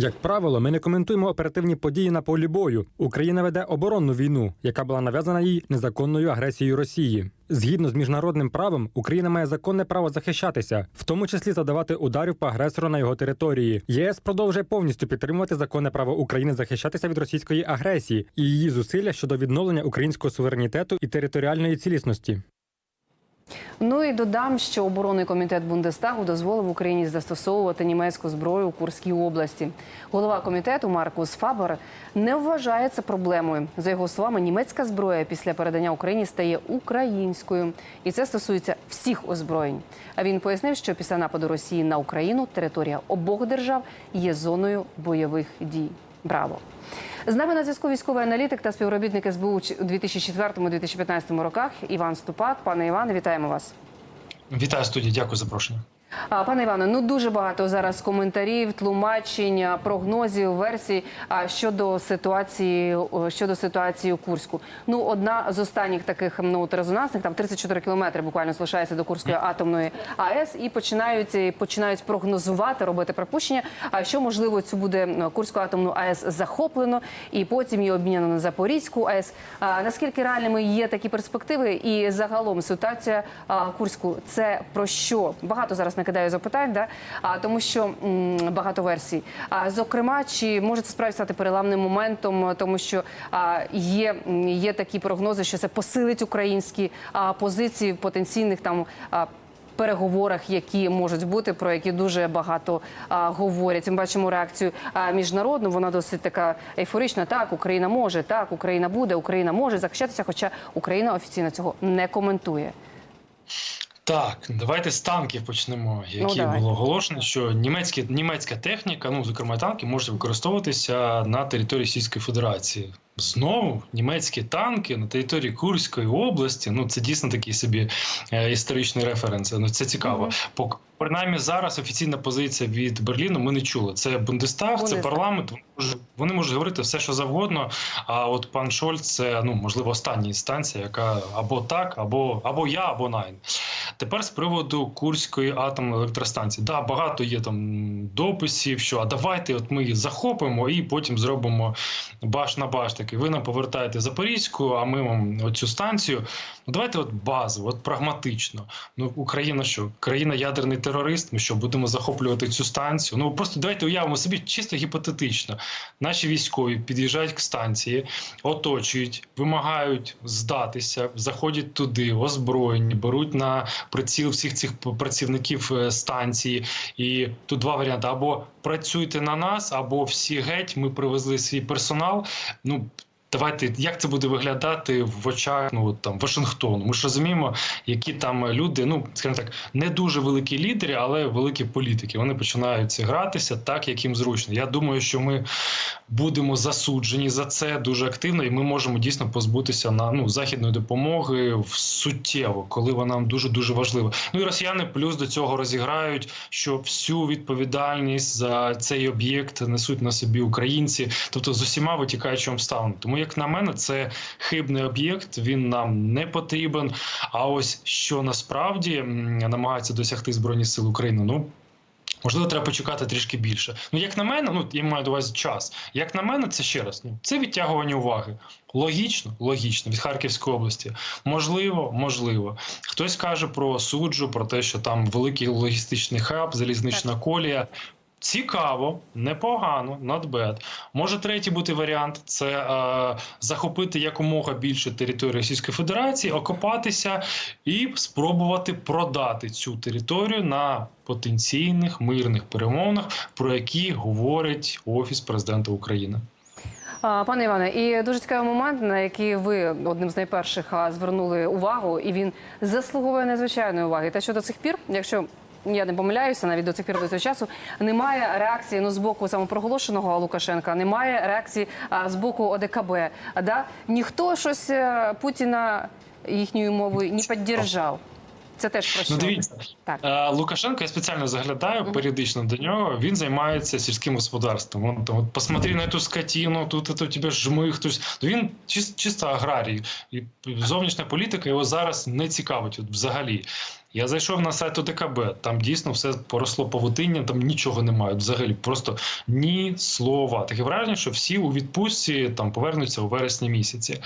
Як правило, ми не коментуємо оперативні події на полі бою. Україна веде оборонну війну, яка була нав'язана їй незаконною агресією Росії. Згідно з міжнародним правом, Україна має законне право захищатися, в тому числі завдавати ударів по агресору на його території. ЄС продовжує повністю підтримувати законне право України захищатися від російської агресії і її зусилля щодо відновлення українського суверенітету і територіальної цілісності. Ну і додам, що оборонний комітет Бундестагу дозволив Україні застосовувати німецьку зброю у Курській області. Голова комітету Маркус Фабер не вважає це проблемою. За його словами, німецька зброя після передання Україні стає українською, і це стосується всіх озброєнь. А він пояснив, що після нападу Росії на Україну територія обох держав є зоною бойових дій. Браво! З нами на зв'язку військовий аналітик та співробітник СБУ у 2004-2015 роках Іван Ступак. Пане Іване, вітаємо вас. Вітаю студію, дякую за запрошення. Пане Іване, ну дуже багато зараз коментарів, тлумачень, прогнозів, версій щодо ситуації щодо ситуації у Курську. Ну, одна з останніх таких ну резонансних, там 34 кілометри буквально залишається до Курської атомної АЕС, і починають починають прогнозувати, робити припущення. А що можливо цю буде Курську атомну АЕС захоплено, і потім її обміняно на Запорізьку АЕС. А, наскільки реальними є такі перспективи, і загалом ситуація Курську це про що? Багато зараз накидаю запитань, да? а, тому що м, багато версій. А, зокрема, чи може це справді стати переламним моментом, тому що а, є, є такі прогнози, що це посилить українські а, позиції в потенційних там. А, Переговорах, які можуть бути, про які дуже багато а, говорять. Ми бачимо реакцію а, міжнародну. Вона досить така ейфорична. Так, Україна може, так, Україна буде, Україна може захищатися, хоча Україна офіційно цього не коментує. Так, давайте з танків почнемо, які Ну, було оголошено, що німецькі, німецька техніка, ну зокрема танки, можуть використовуватися на території Російської Федерації. Знову німецькі танки на території Курської області. Ну це дійсно такий собі е, історичний референс. Ну це цікаво. Мгм. Пок- Принаймні зараз офіційна позиція від Берліну ми не чули. Це Бундестаг, це парламент. Вони можуть- Вони можуть говорити все, що завгодно. А от пан Шольц це ну можливо остання інстанція, яка або так, або або я, або Найн. Тепер з приводу Курської атомної електростанції. Да, багато є там дописів, що а давайте, от ми її захопимо і потім зробимо баш на баш. Такий ви нам повертаєте Запорізьку, а ми вам оцю станцію. Ну давайте, от базово, от прагматично. Ну Україна що? Країна ядерний терорист. Ми що будемо захоплювати цю станцію? Ну просто давайте уявимо собі чисто гіпотетично. Наші військові під'їжджають к станції, оточують, вимагають здатися, заходять туди, озброєні, беруть на приціл всіх цих працівників е, станції. І тут два варіанти: або працюйте на нас, або всі геть. Ми привезли свій персонал. Ну давайте як це буде виглядати в очах ну там Вашингтону. Ми ж розуміємо, які там люди, ну скажімо так, не дуже великі лідери, але великі політики. Вони починають гратися так, як їм зручно. Я думаю, що ми будемо засуджені за це дуже активно, і ми можемо дійсно позбутися на ну західної допомоги в суттєво, коли вона нам дуже дуже важлива. Ну і росіяни плюс до цього розіграють, що всю відповідальність за цей об'єкт несуть на собі українці, тобто з усіма витікаючими обставинами. Тому, як на мене, це хибний об'єкт. Він нам не потрібен. А ось що насправді намагаються досягти збройні сили України, ну. Можливо, треба почекати трішки більше. Ну, як на мене, ну я маю до увазі час. Як на мене, це ще раз. Ну це відтягування уваги. Логічно, логічно від Харківської області. Можливо, можливо. Хтось каже про суджу, про те, що там великий логістичний хаб, залізнична колія. Цікаво, непогано, not bad. Може третій бути варіант це е, захопити якомога більше території Російської Федерації, окопатися і спробувати продати цю територію на потенційних мирних перемовинах, про які говорить офіс президента України. Пане Іване, і дуже цікавий момент, на який ви одним з найперших звернули увагу, і він заслуговує надзвичайної уваги. Те, що до цих пір, якщо я не помиляюся, навіть до цих пір до цього часу немає реакції ну з боку самопроголошеного Лукашенка, немає реакції а, з боку ОДКБ. Да? Ніхто щось е, Путіна їхньою мовою не підтримав. Це теж про що? Ну, дивіться, Так. Е, Лукашенко, я спеціально заглядаю періодично до нього. Він займається сільським господарством. Вон там, от, посмотри на цю скотину, тут це у тебе жми хтось. Ну, Він чис- чисто аграрій. І зовнішня політика його зараз не цікавить от, взагалі. Я зайшов на сайт ОДКБ, там дійсно все поросло павутинням, там нічого немає. Взагалі, просто ні слова. Таке враження, що всі у відпустці там повернуться у вересні місяці.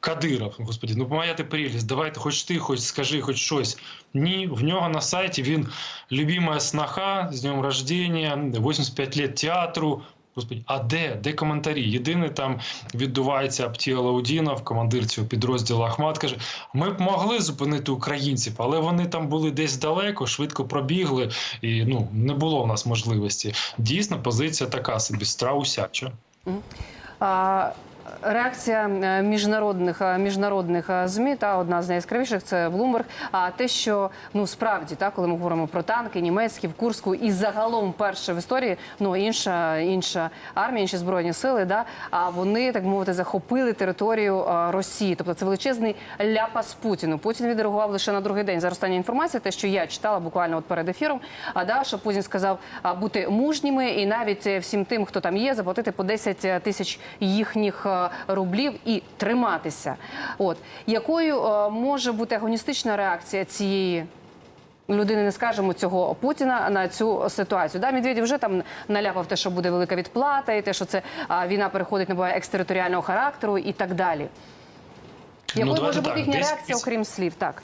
Кадиров, господі, ну помаяти прелість, давайте, хоч ти, хоч скажи, хоч щось. Ні, в нього на сайті він любимая сноха з днем рождения, 85 лет театру. Господи, а де? Де коментарі? Єдине там відбувається Аптія Лаудінов, командир цього підрозділу Ахмат, каже: ми б могли зупинити українців, але вони там були десь далеко, швидко пробігли, і ну не було в нас можливості. Дійсно, позиція така собі страусяча. А, Реакція е, міжнародних е, міжнародних е, змі та одна з найяскравіших це Bloomberg. А те, що ну справді так, коли ми говоримо про танки, німецькі в Курську і загалом перше в історії, ну інша інша армія, інші збройні сили, да а вони так мовити захопили територію Росії. Тобто це величезний ляпас Путіну. Путін відреагував лише на другий день. Зараз остання інформація, те, що я читала буквально от перед ефіром. А да, що Путін сказав бути мужніми і навіть всім тим, хто там є, заплатити по 10 тисяч їхніх рублів і триматися. От якою е, може бути агоністична реакція цієї? Людини не скажемо цього Путіна на цю ситуацію. Да, Медведєв вже там наляпав те, що буде велика відплата, і те, що це а, війна переходить набуває екстериторіального характеру і так далі. Якою ну, може бути їхня десь- реакція, окрім слів? Так.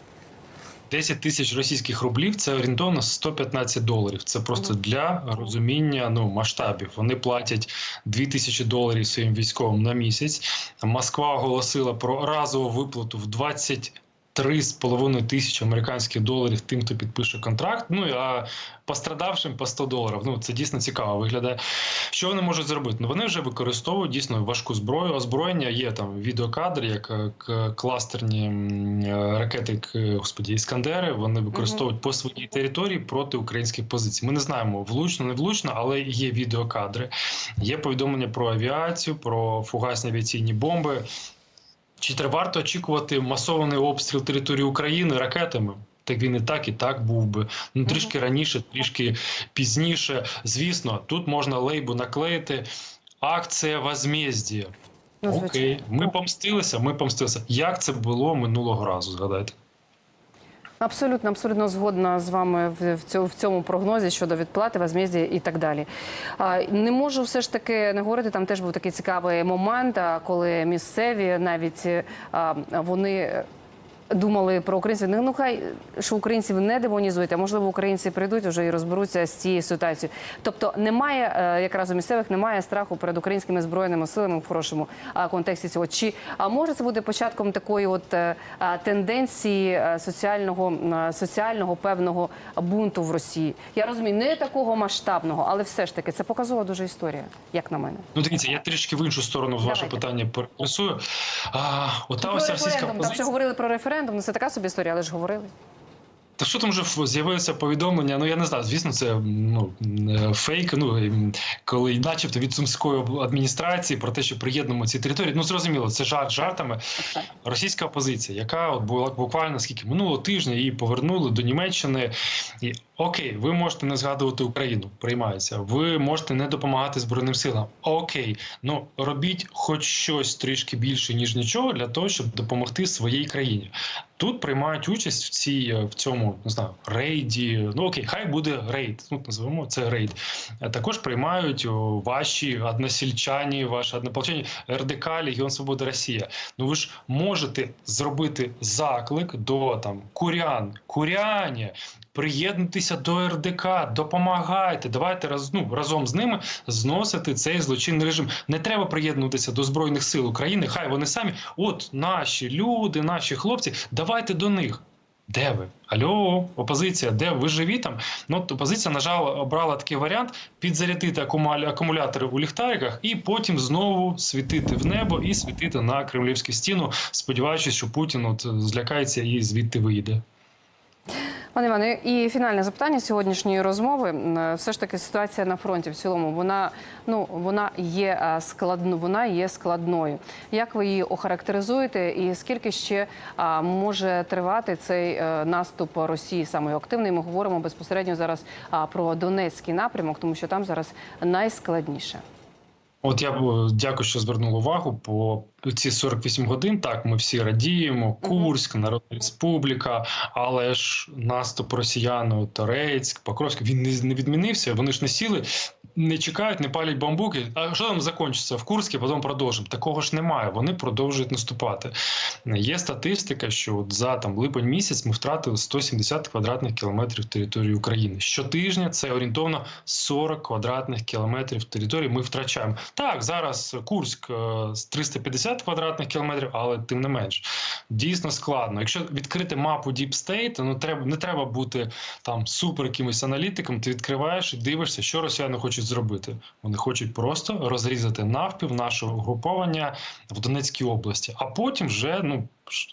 10 тисяч російських рублів це орієнтовно 115 доларів. Це просто для розуміння ну масштабів. Вони платять 2 тисячі доларів своїм військовим на місяць. Москва оголосила про разову виплату в 20 3,5 тисячі американських доларів тим, хто підпише контракт. Ну а пострадавшим по 100 доларів. Ну це дійсно цікаво виглядає. Що вони можуть зробити? Ну вони вже використовують дійсно важку зброю. Озброєння є там відеокадри, як е, кластерні е, ракети, господі, іскандери. Вони використовують по своїй території проти українських позицій. Ми не знаємо влучно, не влучно, але є відеокадри. Є повідомлення про авіацію, про фугасні авіаційні бомби. Чи треба варто очікувати масований обстріл території України ракетами? Так він і так, і так був би. Ну трішки раніше, трішки пізніше. Звісно, тут можна лейбу наклеїти. Акція возмездія. Ну. Окей, ми помстилися, ми помстилися. Як це було минулого разу? Згадайте. Абсолютно, абсолютно згодна з вами в цьому, прогнозі щодо відплати, возмізді і так далі. Не можу все ж таки не говорити. Там теж був такий цікавий момент, коли місцеві навіть а, вони. Думали про українців. Ну, ну хай що українців не демонізують, а можливо, українці прийдуть вже і розберуться з цією ситуацією. Тобто немає е, якраз у місцевих немає страху перед українськими збройними силами в хорошому контексті цього. Чи а може це буде початком такої от е, тенденції е, соціального соціального певного бунту в Росії? Я розумію, не такого масштабного, але все ж таки це показова дуже історія, як на мене. Ну дивіться, я трішки в іншу сторону з ваше питання перенесую. А, ота ось російська референдум. Там ще говорили про референдум. Ну це така собі історія, але ж говорили. Та що там вже з'явилося повідомлення? Ну я не знаю. Звісно, це ну е, фейк. Ну коли, начебто, від сумської адміністрації про те, що приєднуємо ці території. Ну зрозуміло, це жарт жартами. Російська опозиція, яка от була буквально скільки минулого тижня її повернули до Німеччини. І окей, ви можете не згадувати Україну, приймається. Ви можете не допомагати збройним силам. Окей, ну робіть хоч щось трішки більше ніж нічого для того, щоб допомогти своїй країні. Тут приймають участь в цій в цьому не знаю рейді. Ну окей, хай буде рейд. Ну називаємо це рейд. Також приймають ваші односельчані, ваші однополчені РДК Легіон Свободи Росія. Ну ви ж можете зробити заклик до там курян, куряні. Приєднуйтеся до РДК, допомагайте. Давайте раз, ну, разом з ними зносити цей злочинний режим. Не треба приєднуватися до збройних сил України. Хай вони самі, от наші люди, наші хлопці, давайте до них. Де ви? Алло, опозиція, де ви живі там? Ну, опозиція, на жаль, обрала такий варіант: підзарядити акумуля- акумулятори у ліхтариках і потім знову світити в небо і світити на кремлівську стіну, сподіваючись, що Путін от злякається і звідти вийде. Пане Іване, і фінальне запитання сьогоднішньої розмови. Все ж таки ситуація на фронті в цілому вона ну вона є е, складно, вона є складною. Як ви її охарактеризуєте, і скільки ще може тривати цей е, наступ Росії саме активний? Ми говоримо безпосередньо зараз про Донецький напрямок, тому що там зараз найскладніше. От я е, дякую, що звернули увагу. По ці 48 годин. Так, ми всі радіємо. Курськ, Народна Республіка, але ж наступ росіян, Торецьк, Покровськ, він не, не відмінився. Вони ж не сіли, не чекають, не палять бамбуки. А що там закінчиться в Курську, потім продовжимо. Такого ж немає. Вони продовжують наступати. Є статистика, що от за там липень місяць ми втратили 170 квадратних кілометрів території України. Щотижня це орієнтовно 40 квадратних кілометрів території. Ми втрачаємо. Так, зараз Курськ е, з 350 квадратних кілометрів, але тим не менш дійсно складно. Якщо відкрити мапу State, ну треба не треба бути там супер якимось аналітиком. Ти відкриваєш і дивишся, що росіяни хочуть зробити. Вони хочуть просто розрізати навпів нашого угруповання в Донецькій області, а потім вже ну.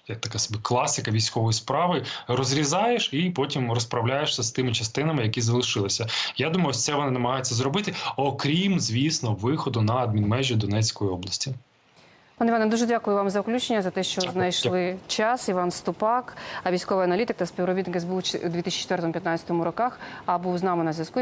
Як така собі класика військової справи, розрізаєш і потім розправляєшся з тими частинами, які залишилися. Я думаю, ось це вони намагаються зробити, окрім, звісно, виходу на адмінмежі Донецької області. Пане Іване, дуже дякую вам за включення, за те, що Дякую. знайшли час. Іван Ступак, а військовий аналітик та співробітник СБУ у 2004-2015 роках, а був з нами на зв'язку.